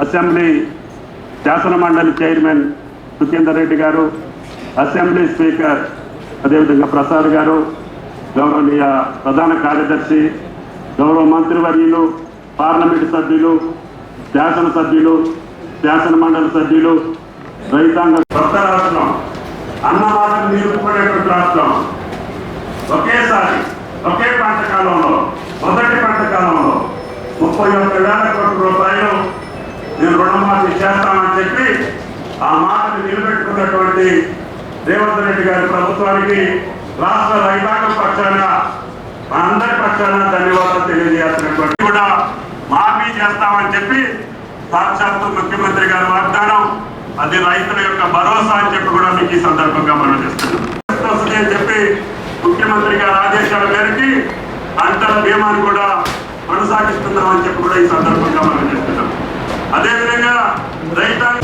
Assembly శాసన మండలి chairman Sukhender Reddy గారు అసెంబ్లీ స్పీకర్ అదేవిధంగా ప్రసాద్ గారు గౌరవనీయ ప్రధాన కార్యదర్శి గౌరవ మంత్రివర్యులు పార్లమెంటు సభ్యులు శాసన సభ్యులు శాసన మండలి సభ్యులు రైతాంగ కొత్త రాష్ట్రం అన్నమాటలు నిలుపుకునేటువంటి రాష్ట్రం. ఒకేసారి ఒకే పంట కాలంలో మొదటి పంట కాలంలో ముప్పై ఒక్క వేల కోట్ల రూపాయలు నేను రుణమాఫీ చేస్తానని చెప్పి ఆ మాటను నిలబెట్టుకున్నటువంటి రేవంత్ రెడ్డి గారి ప్రభుత్వానికి రాష్ట్ర రైతాంగం పక్షాన మనందరి పక్షాన ధన్యవాదాలు తెలియజేస్తున్నటువంటి కూడా మాఫీ చేస్తామని చెప్పి సాక్షాత్తు ముఖ్యమంత్రి గారి వాగ్దానం అది రైతుల యొక్క భరోసా అని చెప్పి కూడా మీకు ఈ సందర్భంగా మనం చేస్తున్నాం. అని చెప్పి ముఖ్యమంత్రి గారి ఆదేశాల మేరకి పంటల బీమాను కూడా కొనసాగిస్తున్నామని చెప్పి కూడా ఈ సందర్భంగా మనం చేస్తున్నాం. అదేవిధంగా రైతాంగ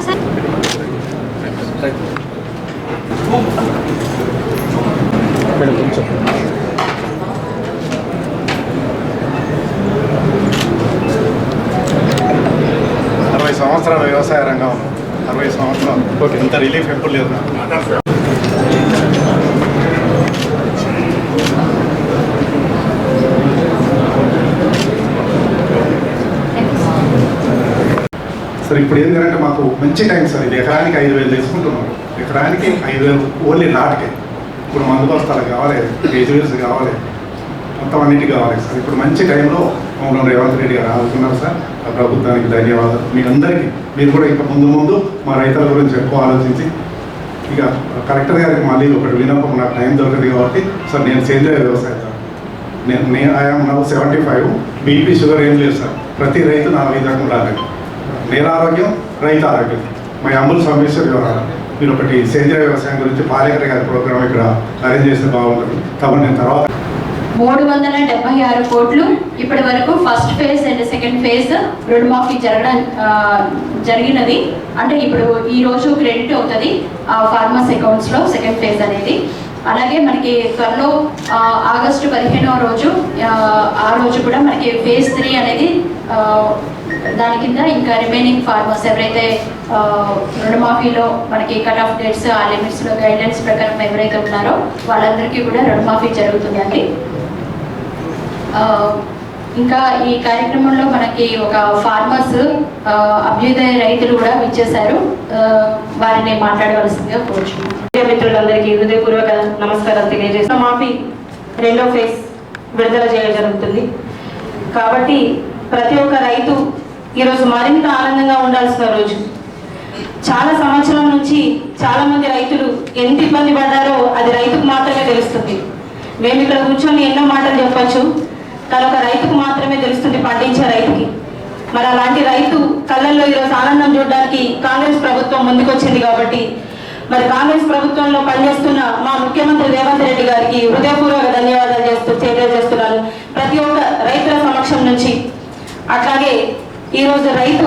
అందరూ ఒకసారి అరవై సంవత్సరాల వ్యవసాయ రంగం అరవై సంవత్సరాలు ఇంత రిలీఫ్ ఎప్పుడు లేదు సార్ ఇప్పుడు ఏంటంటే మాకు మంచి టైం సార్ ఇది. ఎకరానికి ఐదు వేలు తీసుకుంటున్నారు ఎకరానికి ఐదు వేలు ఓన్లీ నాటుకే. ఇప్పుడు మందు బస్తాలు కావాలి కేజీవీస్ కావాలి మొత్తం అన్నిటి కావాలి సార్. ఇప్పుడు మంచి టైంలో మమ్మల్ని రేవంత్ రెడ్డి గారు ఆదుకున్నారు సార్. ఆ ప్రభుత్వానికి ధన్యవాదాలు. మీ అందరికీ మీరు కూడా ఇంకా ముందు ముందు మా రైతుల గురించి ఎక్కువ ఆలోచించి ఇక కలెక్టర్ గారికి మళ్ళీ ఒకటి వినపం నాకు టైం దొరకదు కాబట్టి సార్ నేను సేంద్రియ వ్యవసాయం సార్. నేను నేను I'm now seventy five. BP sugar ఏం లేదు సార్. ప్రతి రైతు నా విధంగా ఉండాలి నేను ఆరోగ్యం రైతు ఆరోగ్యం. మా అమ్ములు సోమేశ్వర్ గారు మీరు ఒకటి సేంద్రియ వ్యవసాయం గురించి పాలేకర్ గారి ప్రోగ్రామ్ ఇక్కడ అరేంజ్ చేస్తే బాగుంటుంది. కాబట్టి నేను తర్వాత మూడు వందల డెబ్బై ఆరు కోట్లు ఇప్పటి వరకు first phase and second phase రుణమాఫీ జరగడం జరిగినది. అంటే ఇప్పుడు ఈ రోజు క్రెడిట్ అవుతుంది ఫార్మర్స్ అకౌంట్స్లో సెకండ్ ఫేజ్ అనేది. అలాగే మనకి త్వరలో ఆగస్టు పదిహేనవ రోజు ఆ, రోజు కూడా మనకి ఫేజ్ త్రీ అనేది దాని కింద ఇంకా రిమైనింగ్ ఫార్మర్స్ ఎవరైతే రుణమాఫీలో మనకి కట్ ఆఫ్ డేట్స్ ఆ లిమిట్స్లో గైడ్లైన్స్ ప్రకారం ఎవరైతే ఉన్నారో వాళ్ళందరికీ కూడా రుణమాఫీ జరుగుతుందండి. ఇంకా ఈ కార్యక్రమంలో మనకి ఒక ఫార్మర్స్ అభ్యుదయ రైతులు కూడా విచ్చేశారు. వారిని మాట్లాడవలసిందిగా కోరుచున్నాను. మిత్రులందరికీ హృదయపూర్వక నమస్కారం తెలియజేస్తాం మాఫీ రెండో ఫేజ్ విడుదల చేయడం జరుగుతుంది. కాబట్టి ప్రతి ఒక్క రైతు ఈరోజు మరింత ఆనందంగా ఉండాల్సిన రోజు. చాలా సంవత్సరం నుంచి చాలా మంది రైతులు ఎంత ఇబ్బంది పడ్డారో అది రైతుకు మాత్రమే తెలుస్తుంది. మేము ఇక్కడ కూర్చొని ఎన్నో మాటలు చెప్పచ్చు కానీ ఒక రైతుకు మాత్రమే తెలుస్తుంది పండించే రైతుకి. మరి అలాంటి రైతు కళ్ళల్లో ఈరోజు ఆనందం చూడడానికి కాంగ్రెస్ ప్రభుత్వం ముందుకొచ్చింది కాబట్టి మరి కాంగ్రెస్ ప్రభుత్వంలో పనిచేస్తున్న మా ముఖ్యమంత్రి రేవంత్ రెడ్డి గారికి హృదయపూర్వక ధన్యవాదాలు చేస్తూ తెలియజేస్తున్నాను. ప్రతి ఒక్క రైతుల సమక్షం నుంచి. అట్లాగే ఈరోజు రైతు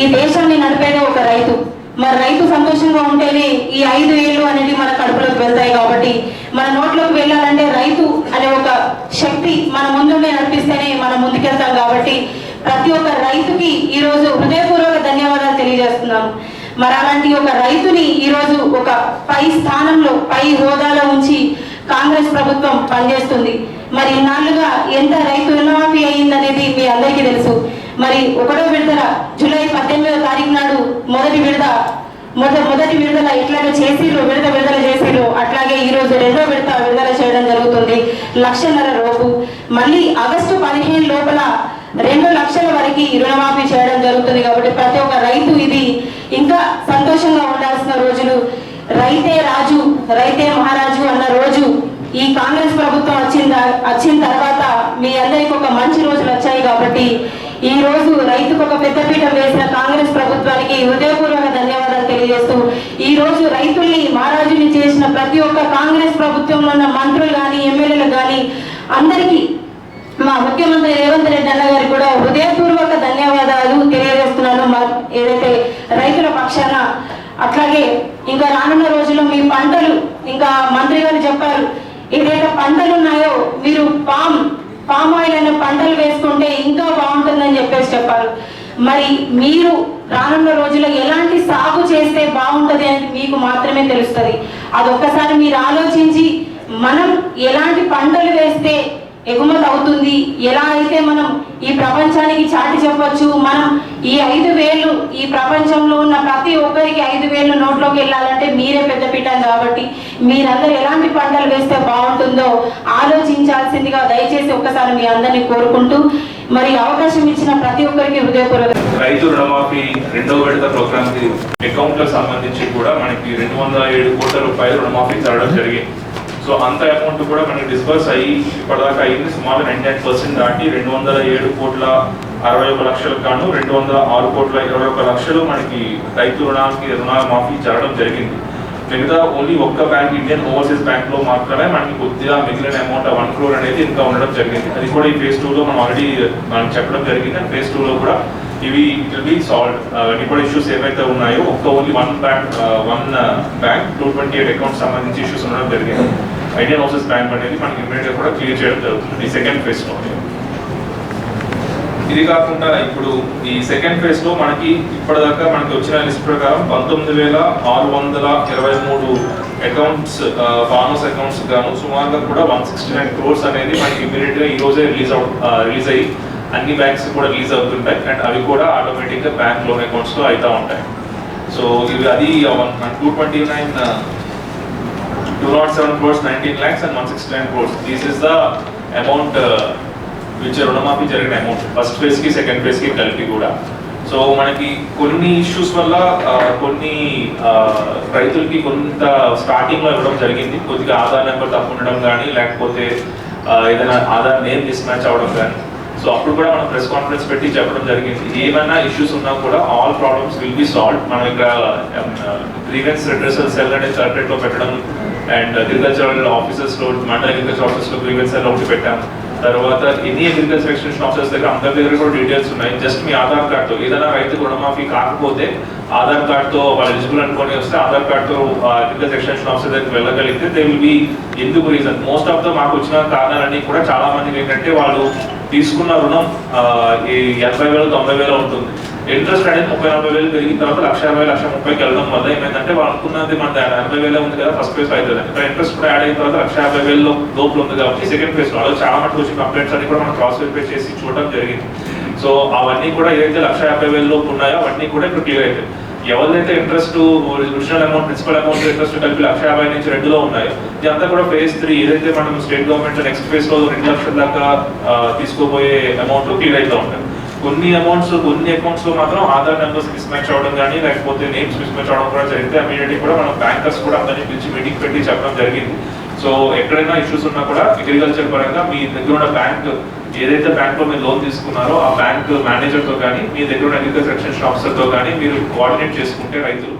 ఈ దేశాన్ని నడిపేదే ఒక రైతు. మరి రైతు సంతోషంగా ఉంటేనే ఈ ఐదు ఏళ్ళు అనేది మన కడుపులోకి వెళ్తాయి కాబట్టి మన నోట్లోకి వెళ్ళాలంటే రైతు అనే ఒక శక్తి మన ముందుండే నడిపిస్తేనే మనం ముందుకెళ్తాం కాబట్టి ప్రతి ఒక్క రైతుకి ఈరోజు హృదయపూర్వక ధన్యవాదాలు తెలియజేస్తున్నాను. మరి అలాంటి ఒక రైతుని ఈరోజు ఒక పై స్థానంలో పై హోదాలో ఉంచి కాంగ్రెస్ ప్రభుత్వం పనిచేస్తుంది. మరి ఇన్నాళ్ళుగా ఎంత రైతు రుణమాఫీ అయిందనేది మీ అందరికీ తెలుసు. మరి ఒకటో విడుదల జూలై పద్దెనిమిదో తారీఖు నాడు మొదటి విడుదల మొదటి మొదటి విడుదల ఎట్లాగే చేసిర్రు విడుదల విడుదల చేసిర్రు. అట్లాగే ఈ రోజు రెండో విడత విడుదల చేయడం జరుగుతుంది. లక్షన్నర లోపు మళ్ళీ ఆగస్టు పదిహేను లోపల రెండు లక్షల వరకు రుణమాఫీ చేయడం జరుగుతుంది కాబట్టి ప్రతి ఒక్క రైతు ఇది ఇంకా సంతోషంగా ఉండాల్సిన రోజులు. రైతే రాజు రైతే మహారాజు అన్న రోజు ఈ కాంగ్రెస్ ప్రభుత్వం వచ్చిన వచ్చిన తర్వాత మీ అందరికి ఒక మంచి రోజులు వచ్చాయి కాబట్టి ఈ రోజు రైతుకు ఒక పెద్దపీట వేసిన కాంగ్రెస్ ప్రభుత్వానికి హృదయపూర్వక ధన్యవాదాలు తెలియజేస్తూ ఈ రోజు రైతుల్ని మహారాజుని చేసిన ప్రతి ఒక్క కాంగ్రెస్ ప్రభుత్వంలో ఉన్న మంత్రులు కానీ ఎమ్మెల్యేలు కానీ అందరికీ మా ముఖ్యమంత్రి రేవంత్ రెడ్డి అన్న గారికి కూడా హృదయపూర్వక ధన్యవాదాలు తెలియజేస్తున్నాను. మా ఏదైతే రైతుల పక్షాన అట్లాగే ఇంకా రానున్న రోజుల్లో మీ పంటలు ఇంకా మంత్రి గారు చెప్పారు ఏదైతే పంటలు ఉన్నాయో మీరు పామ్ పామ్ ఆయిల్ అనే పంటలు వేసుకుంటే ఇంకా బాగుంటుందని చెప్పేసి చెప్పారు. మరి మీరు రానున్న రోజుల్లో ఎలాంటి సాగు చేస్తే బాగుంటుంది అని మీకు మాత్రమే తెలుస్తుంది. అదొక్కసారి మీరు ఆలోచించి మనం ఎలాంటి పంటలు వేస్తే ఎగుమతి అవుతుంది. ఎలా అయితే మనం ఈ ప్రపంచానికి చాటి చెప్పొచ్చు మనం ఈ ఐదు వేలు ఈ ప్రపంచంలో ఉన్న ప్రతి ఒక్కరికి ఐదు వేలు నోట్లోకి వెళ్ళాలంటే మీరే పెద్ద పీఠం కాబట్టి మీరందరూ ఎలాంటి పంటలు వేస్తే బాగుంటుందో ఆలోచించాల్సిందిగా దయచేసి ఒక్కసారి మీ అందరినీ కోరుకుంటూ మరి అవకాశం ఇచ్చిన ప్రతి ఒక్కరికి హృదయపూర్వక రైతు రుణమాఫీ రెండో విడత ప్రోగ్రామ్కి అకౌంట్ సంబంధించి కూడా మనకి రెండు వందల ఏడు కోట్ల రూపాయలు రుణమాఫీ జరగడం జరిగింది. సో అంత అమౌంట్ కూడా మనకి డిస్బర్స్ అయ్యి ఇప్పటిదాకా అయింది సుమారు నైన్టీ నైన్ పర్సెంట్ దాటి రెండు వందల ఏడు కోట్ల అరవై ఒక లక్షలకు గాను రెండు వందల ఆరు కోట్ల ఇరవై ఒక లక్షలు మనకి రైతు రుణానికి రుణాల మాఫీ జరగడం జరిగింది. మిగతా ఓన్లీ ఒక్క బ్యాంక్ ఇండియన్ ఓవర్సీస్ బ్యాంక్లో మాత్రమే మనకి కొద్దిగా మిగిలిన అమౌంట్ వన్ క్రోర్ అనేది ఇంకా ఉండడం జరిగింది. అది కూడా ఈ ఫేజ్ టూ లో మనం ఆల్రెడీ మనం చెప్పడం జరిగింది. అండ్ ఫేజ్ టూ లో కూడా ఇవి ఇట్ బి సాల్వ్ అవన్నీ కూడా ఇష్యూస్ ఏవైతే ఉన్నాయో ఒక్క only one bank one bank two twenty eight account సంబంధించి ఇష్యూస్ ఉండడం జరిగింది. ఐడియా హౌసెస్ బ్యాంక్ అనేది మనకి ఇమీడియట్గా కూడా క్లియర్ చేయడం జరుగుతుంది. ఈ సెకండ్ ఫేజ్లో ఇది కాకుండా ఇప్పుడు ఈ సెకండ్ ఫేజ్లో మనకి ఇప్పటిదాకా మనకి వచ్చిన లిస్ట్ ప్రకారం పంతొమ్మిది వేల ఆరు వందల ఇరవై మూడు అకౌంట్స్ ఫార్మర్స్ అకౌంట్స్ గాను సుమారుగా కూడా వన్ సిక్స్టీ నైన్ క్రోర్స్ అనేది మనకి ఇమీడియట్గా ఈ రోజే రిలీజ్ అవు రిలీజ్ అయ్యి అన్ని బ్యాంక్స్ కూడా రిలీజ్ అవుతుంటాయి. అండ్ అవి కూడా ఆటోమేటిక్గా బ్యాంక్ లోన్ అకౌంట్స్లో అవుతూ ఉంటాయి. సో ఇవి అది two twenty nine two not seven lakhs nineteen lakhs and This is the amount uh, which the amount which రుణమాఫీ జరిగిన అమౌంట్ ఫస్ట్ ఫేజ్కి సెకండ్ ఫేజ్ కలిపి కూడా. సో మనకి కొన్ని ఇష్యూస్ వల్ల కొన్ని రైతులకి కొంత స్టార్టింగ్లో ఇవ్వడం జరిగింది. కొద్దిగా ఆధార్ నెంబర్ తప్పు ఉండడం కానీ లేకపోతే ఏదైనా ఆధార్ నేమ్ మిస్ మ్యాచ్ అవడం కానీ సో అప్పుడు కూడా మనం ప్రెస్ కాన్ఫరెన్స్ పెట్టి చెప్పడం జరిగింది. ఏమైనా ఇష్యూస్ ఉన్నా కూడా all problems will be solve మనం ఇక్కడ గ్రీవెన్స్ రిడ్రెసల్ సెల్ అనేది కలెక్టరేట్ పెట్టడం అండ్ అగ్రికల్చరల్ ఆఫీసెస్లో మండల అగ్రికల్చర్ ఆఫీస్లో గ్రీవెన్స్ సెల్ ఒకటి పెట్టాం. తర్వాత ఎన్ని అగ్రికల్చర్ ఎక్స్టెన్షన్ ఆఫీసర్స్ దగ్గర అందరి దగ్గర కూడా డీటెయిల్స్ ఉన్నాయి. జస్ట్ మీ ఆధార్ కార్డ్తో ఏదైనా రైతు రుణమాఫీ కాకపోతే ఆధార్ కార్డ్తో వాళ్ళు ఎలిజిబుల్ అనుకొని వస్తే ఆధార్ కార్డ్తో అగ్రికల్చర్ ఎక్స్టెన్షన్ ఆఫీసర్ దగ్గరికి వెళ్ళగలిగితే దే విల్ బి ఎందుకు రీజన్ మోస్ట్ ఆఫ్ ద మాకు వచ్చిన కారణాలన్నీ కూడా చాలా మందికి ఏంటంటే వాళ్ళు తీసుకున్న రుణం ఈ ఎనభై వేలు తొంభై వేలు ఉంటుంది ఇంట్రెస్ట్ అనేది ముప్పై నలభై వేలు పెరిగిన తర్వాత లక్ష యాభై లక్ష ముప్పైకి వెళ్ళడం వల్ల ఏమైందంటే వాళ్ళు అనుకున్నది మన ఎనభై వేలే ఉంది కదా ఫస్ట్ ఫేజ్ అవుతుంది ఇక్కడ ఇంట్రెస్ట్ కూడా యాడ్ అయిన తర్వాత లక్ష యాభై వేలు లోపల ఉంది కాబట్టి సెకండ్ ఫేజ్ వాళ్ళు చాలా మటుకు వచ్చి కంప్లైంట్స్ అన్ని కూడా మనం క్రాస్ వెరిఫై చేసి చూడడం జరిగింది. సో అవన్నీ కూడా ఏదైతే లక్ష యాభై వేలలో లోపు ఉన్నాయో అవన్నీ కూడా ఇప్పుడు క్లియర్ అవుతాయి ఎవరిదైతే interest original amount principal amount interest కలిపి లక్ష యాభై నుంచి రెండులో ఉన్నాయో ఇదంతా కూడా ఫేజ్ త్రీ ఏదైతే మనం స్టేట్ గవర్నమెంట్ నెక్స్ట్ ఫేజ్లో రెండు లక్షల దాకా తీసుకోబోయే అమౌంట్ క్లియర్ అవుతూ ఉంటాయి కొన్ని అమౌంట్స్ కొన్ని అకౌంట్స్లో మాత్రం ఆధార్ నెంబర్స్ మిస్ మ్యాచ్ అవడం కానీ లేకపోతే నేమ్స్ మిస్ మ్యాచ్ అవడం కూడా జరిగితే ఇమీడియట్లీ కూడా మనం బ్యాంకర్స్ కూడా అందరినీ పిలిచి మీటింగ్ పెట్టి చెప్పడం జరిగింది. సో ఎక్కడైనా ఇష్యూస్ ఉన్నా కూడా అగ్రికల్చర్ పరంగా మీ దగ్గర ఉన్న బ్యాంక్ ఏదైతే బ్యాంక్లో మీరు లోన్ తీసుకున్నారో ఆ బ్యాంక్ మేనేజర్తో కానీ మీ దగ్గర ఉన్న అగ్రికల్చర్ ఎక్స్టెన్షన్ ఆఫీసర్తో కానీ మీరు కోఆర్డినేట్ చేసుకుంటే రైతులు